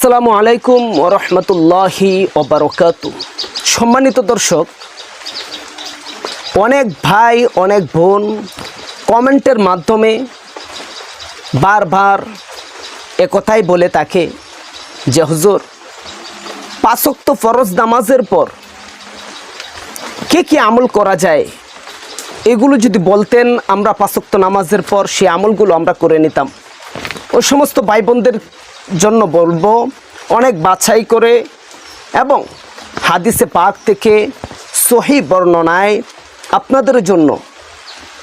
আসসালামু আলাইকুম রহমতুল্লাহি ওবরকাত। সম্মানিত দর্শক, অনেক ভাই, অনেক বোন কমেন্টের মাধ্যমে বারবার একথাই বলে তাকে যে, হুজুর পাঁচক্ত ফরজ নামাজের পর কে কি আমল করা যায়? এগুলো যদি বলতেন, আমরা পাঁচক্ত নামাজের পর সে আমলগুলো আমরা করে নিতাম। ওই সমস্ত ভাই বোনদের জন্য বলব, অনেক বাছাই করে এবং হাদিসে পাক থেকে সহি বর্ণনায় আপনাদের জন্য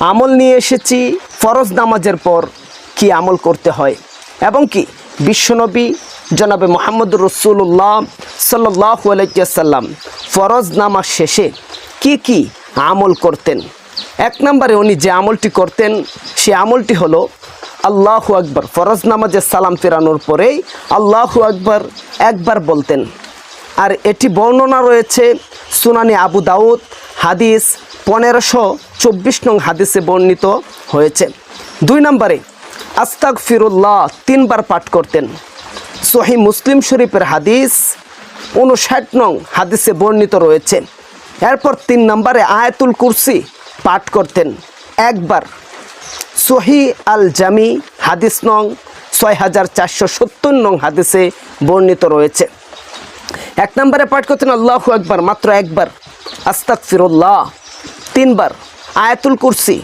আমল নিয়ে এসেছি, ফরজ নামাজের পর কি আমল করতে হয় এবং কি বিশ্বনবী জনাবে মোহাম্মদ রসুল্লাহ সাল্লাহ আলাইসাল্লাম ফরজ নামাজ শেষে কি কি আমল করতেন। এক নম্বরে উনি যে আমলটি করতেন, সে আমলটি হলো আল্লাহু আকবর। ফরজ নামাজের সালাম ফেরানোর পরেই আল্লাহু আকবর একবার বলতেন। আর এটি বর্ণনা রয়েছে সুনানি আবু দাউদ, হাদিস পনেরোশো চব্বিশ নং হাদিসে বর্ণিত হয়েছে। দুই নম্বরে আস্তাক ফিরুল্লাহ তিনবার পাঠ করতেন। সহি মুসলিম শরীফের হাদিস উনষাট নং হাদিসে বর্ণিত রয়েছে। এরপর তিন নম্বরে আয়াতুল কুরসি পাঠ করতেন। একবার সহি আল জামি হাদিস নং ছয় হাজার চারশো সত্তর নং হাদিসে বর্ণিত রয়েছে। এক নম্বরে পাঠ করতেন আল্লাহ একবার মাত্র একবার। আস্তাক ফিরুল্লাহ তিনবার। আয়াতুল কুরসি,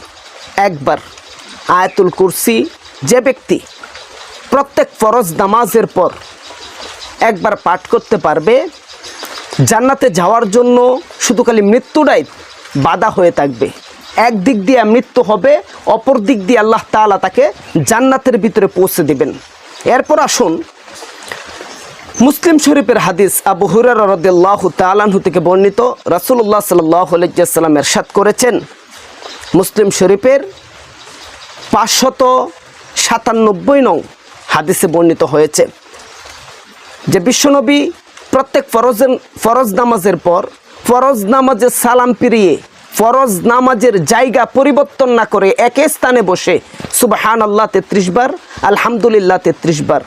একবার। আয়াতুল কুরসি, যে ব্যক্তি প্রত্যেক ফরজ নামাজের পর একবার পাঠ করতে পারবে, জান্নাতে যাওয়ার জন্য শুধু খালি মৃত্যুটাই বাধা হয়ে থাকবে। এক দিক দিয়ে মৃত্যু হবে, অপর দিক দিয়ে আল্লাহ তাআলা তাকে জান্নাতের ভিতরে পৌঁছে দিবেন। এরপর আসুন, মুসলিম শরীফের হাদিস আবু হুরার রদাল্লাহ তালাহু থেকে বর্ণিত। রাসুল্লাহ সাল্লাহ আলাইসাল্লাম এরশাদ করেছেন, মুসলিম শরীফের পাঁচশত সাতানব্বই নং হাদিসে বর্ণিত হয়েছে যে বিশ্বনবী প্রত্যেক ফরজের ফরজ নামাজের পর ফরজ নামাজের সালাম ফিরিয়ে ফরজ নামাজের জায়গা পরিবর্তন না করে একই স্থানে বসে সুবাহান আল্লাহ তেত্রিশ বার, আলহামদুলিল্লাহ তেত্রিশ বার,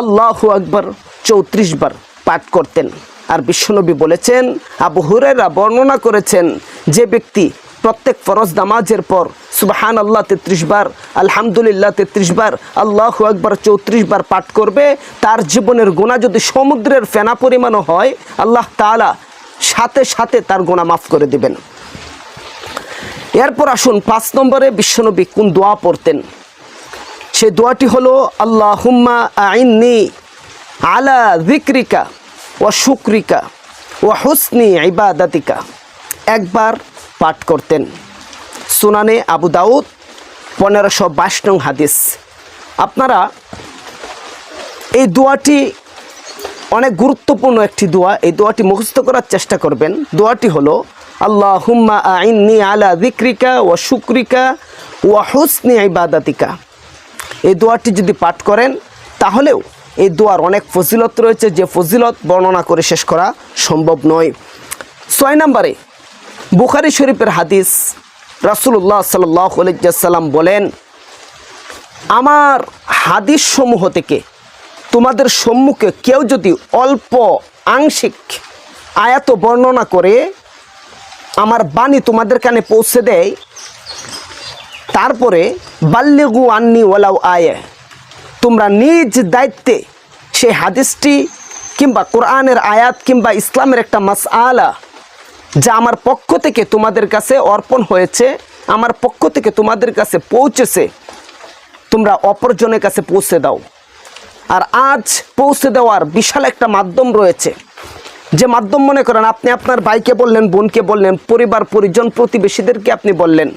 আল্লাহু আকবর চৌত্রিশ বার পাঠ করতেন। আর বিশ্বনবী বলেছেন, আবু হুরেরা বর্ণনা করেছেন, যে ব্যক্তি প্রত্যেক ফরজ নামাজের পর সুবাহান আল্লাহ তেত্রিশ বার, আলহামদুলিল্লাহ তেত্রিশ বার, আল্লাহ একবার চৌত্রিশ বার পাঠ করবে, তার জীবনের গোনা যদি সমুদ্রের ফেনা পরিমাণও হয়, আল্লাহ তাআলা সাথে সাথে তার গোনা মাফ করে দিবেন। এরপর আসুন পাঁচ নম্বরে বিশ্বনবী কোন দোয়া পড়তেন? সেই দোয়াটি হলো আল্লাহ হুম্মা আইননি আলা জিক্রিকা ও শুক্রিকা ও হুসনি ইবাদাতিকা। একবার পাঠ করতেন। সুনানে আবু দাউদ, পনেরোশো বাইশ নং হাদিস। আপনারা এই দোয়াটি অনেক গুরুত্বপূর্ণ একটি দোয়া। এই দোয়াটি মুখস্থ করার চেষ্টা করবেন। দোয়াটি হলো আল্লাহ হুম্মা আইননি আলা দিক্রিকা ও শুক্রিকা ও হুসনি ইবাদাতিকা। এই দোয়াটি যদি পাঠ করেন, তাহলেও এই দোয়ার অনেক ফজিলত রয়েছে, যে ফজিলত বর্ণনা করে শেষ করা সম্ভব নয়। ছয় নম্বরে, বুখারি শরীফের হাদিস রাসুল্লাহ সাল্লাম বলেন, আমার হাদিস সমূহ থেকে তোমাদের সম্মুখে কেউ যদি অল্প আংশিক আয়াত বর্ণনা করে আমার বাণী তোমাদের কানে পৌঁছে দেয়। তারপরে বাল্যগু আন্নি ওলাও আয়ে, তোমরা নিজ দায়িত্বে সেই হাদিসটি কিংবা কোরআনের আয়াত কিংবা ইসলামের একটা মাস আলা যা আমার পক্ষ থেকে তোমাদের কাছে অর্পণ হয়েছে, আমার পক্ষ থেকে তোমাদের কাছে পৌঁছেছে, তোমরা অপরজনের কাছে পৌঁছে দাও। আর আজ পৌঁছে দেওয়ার বিশাল একটা মাধ্যম রয়েছে। যে মাধ্যম মনে করেন, আপনি আপনার ভাইকে বললেন, বোনকে বললেন, পরিবার, পরিজন, প্রতিবেশীদেরকে আপনি বললেন।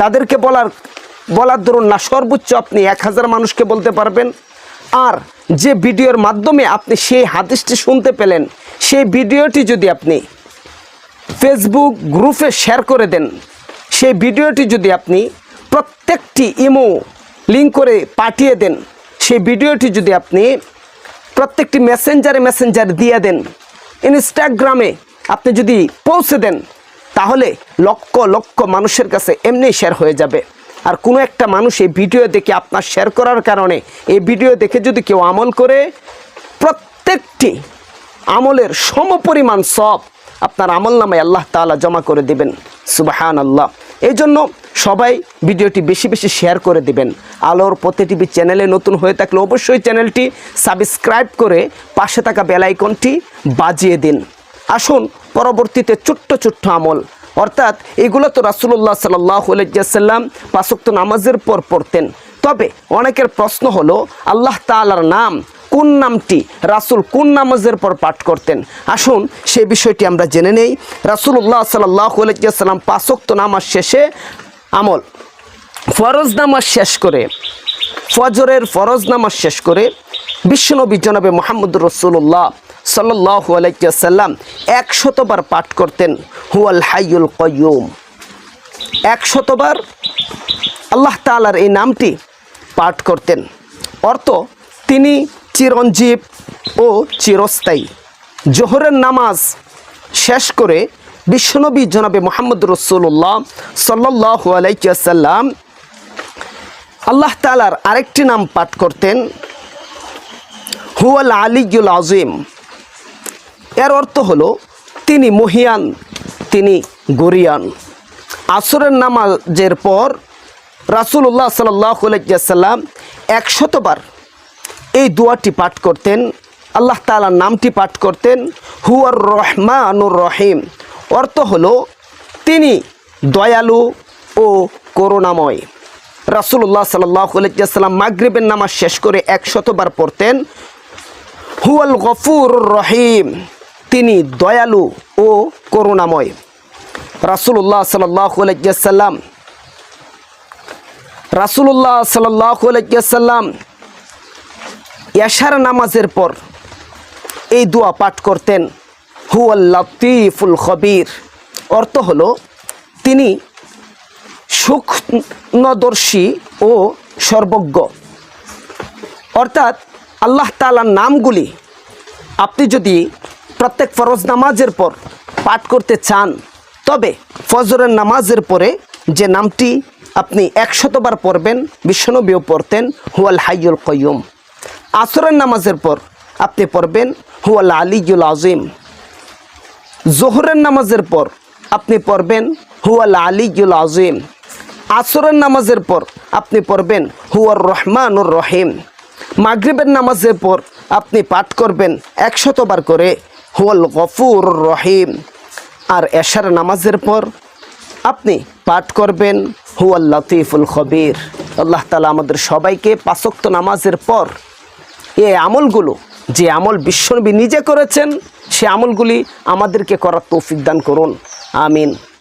তাদেরকে বলার বলার ধরুন না, সর্বোচ্চ আপনি এক হাজার মানুষকে বলতে পারবেন। আর যে ভিডিওর মাধ্যমে আপনি সেই হাদিসটি শুনতে পেলেন, সেই ভিডিওটি যদি আপনি ফেসবুক গ্রুপে শেয়ার করে দেন, সেই ভিডিওটি যদি আপনি প্রত্যেকটি ইমো লিঙ্ক করে পাঠিয়ে দেন, সেই ভিডিওটি যদি আপনি প্রত্যেকটি মেসেঞ্জারে মেসেঞ্জার দিয়ে দেন ইনস্টাগ্রামে আপনি যদি পৌঁছে দেন, তাহলে লক্ষ লক্ষ মানুষের কাছে এমনি শেয়ার হয়ে যাবে। আর কোনো একটা মানুষ এই ভিডিও দেখে আপনার শেয়ার করার কারণে, এই ভিডিও দেখে যদি কেউ আমল করে, প্রত্যেকটি আমলের সমপরিমাণ সব আপনার আমল নামায় আল্লাহ তালা জমা করে দেবেন। সুবাহান আল্লাহ এই জন্য সবাই ভিডিওটি বেশি বেশি শেয়ার করে দিবেন। আলোর পথে টিভি চ্যানেলে নতুন হয়ে থাকলে অবশ্যই চ্যানেলটি সাবস্ক্রাইব করে পাশে থাকা বেলাইকনটি বাজিয়ে দিন। আসুন, পরবর্তীতে ছোট্ট ছোট্ট আমল। অর্থাৎ এগুলো তো রাসুল্লাহ সাল্লাহ পাঁচক্ত নামাজের পর পড়তেন। তবে অনেকের প্রশ্ন হলো, আল্লাহ তাআলার নাম কোন নামটি, রাসুল কোন নামাজের পর পাঠ করতেন? আসুন, সে বিষয়টি আমরা জেনে নেই। রাসুল্লাহ সাল্লাহ আলাইসাল্লাম পাঁচক্ত নামাজ শেষে আমল, ফরজ নামাজ শেষ করে, ফজরের ফরজ নামাজ শেষ করে বিশ্বনবী জনাবে মোহাম্মদ রসুল্লাহ সাল্লাহ আলাইসাল্লাম একশতবার পাঠ করতেন, হুয়াল হাইয়ুল কয়ুম একশতবার আল্লাহ তাআলার এই নামটি পাঠ করতেন। অর্থ, তিনি চিরঞ্জীব ও চিরস্থায়ী। জোহরের নামাজ শেষ করে বিশ্বনবী জনাবে মোহাম্মদ রসুল্লাহ সাল্লাহ আলাইসাল্লাম আল্লাহ তালার আরেকটি নাম পাঠ করতেন, হুয়াল আলিগুল আজিম এর অর্থ হলো, তিনি মহিয়ান, তিনি গরিয়ান। আসরের নামাজের পর রাসুল্লাহ সাল্লাম একশতবার এই দোয়াটি পাঠ করতেন, আল্লাহ তালার নামটি পাঠ করতেন, হুয়ার রহমানুর রহিম। অর্থ হলো, তিনি দয়ালু ও করুণাময়। রাসুল্লাহ সাল্লাম মাগরিবের নামাজ শেষ করে একশতবার পড়তেন, হুয়াল গফুর রহিম, তিনি দয়ালু ও করুণাময়। রাসুল্লাহ সাল্লাম রাসুল্লাহ সাল্লাম ইয়াশার নামাজের পর এই দোয়া পাঠ করতেন। হুয়াল লতিফুল খবির। অর্থ হল, তিনি সূক্ষ্মদর্শী ও সর্বজ্ঞ। অর্থাৎ আল্লাহ তালার নামগুলি আপনি যদি প্রত্যেক ফরজ নামাজের পর পাঠ করতে চান, তবে ফজরের নামাজের পরে যে নামটি আপনি একশতবার পড়বেন, বিশ্বনবীও পড়তেন, হুয়াল হাইয়ুল কয়ুম আসরের নামাজের পর আপনি পড়বেন, হুয়াল আলিজুল আজিম জোহরের নামাজের পর আপনি পড়বেন, হুয়াল আলিজুল আজিম আসরের নামাজের পর আপনি পড়বেন, হুয়ার রহমানুর রহিম। মাগরিবের নামাজের পর আপনি পাঠ করবেন একশতবার করে, হুয়াল গফুর রহিম। আর এশার নামাজের পর আপনি পাঠ করবেন, হুয়াল লতিফুল খবির। আল্লাহ তালা আমাদের সবাইকে পাঁচক্ত নামাজের পর এই আমলগুলো, যে আমল বিশ্বনবী নিজে করেছেন, সে আমলগুলি আমাদেরকে করার তৌফিক দান করুন। আমিন।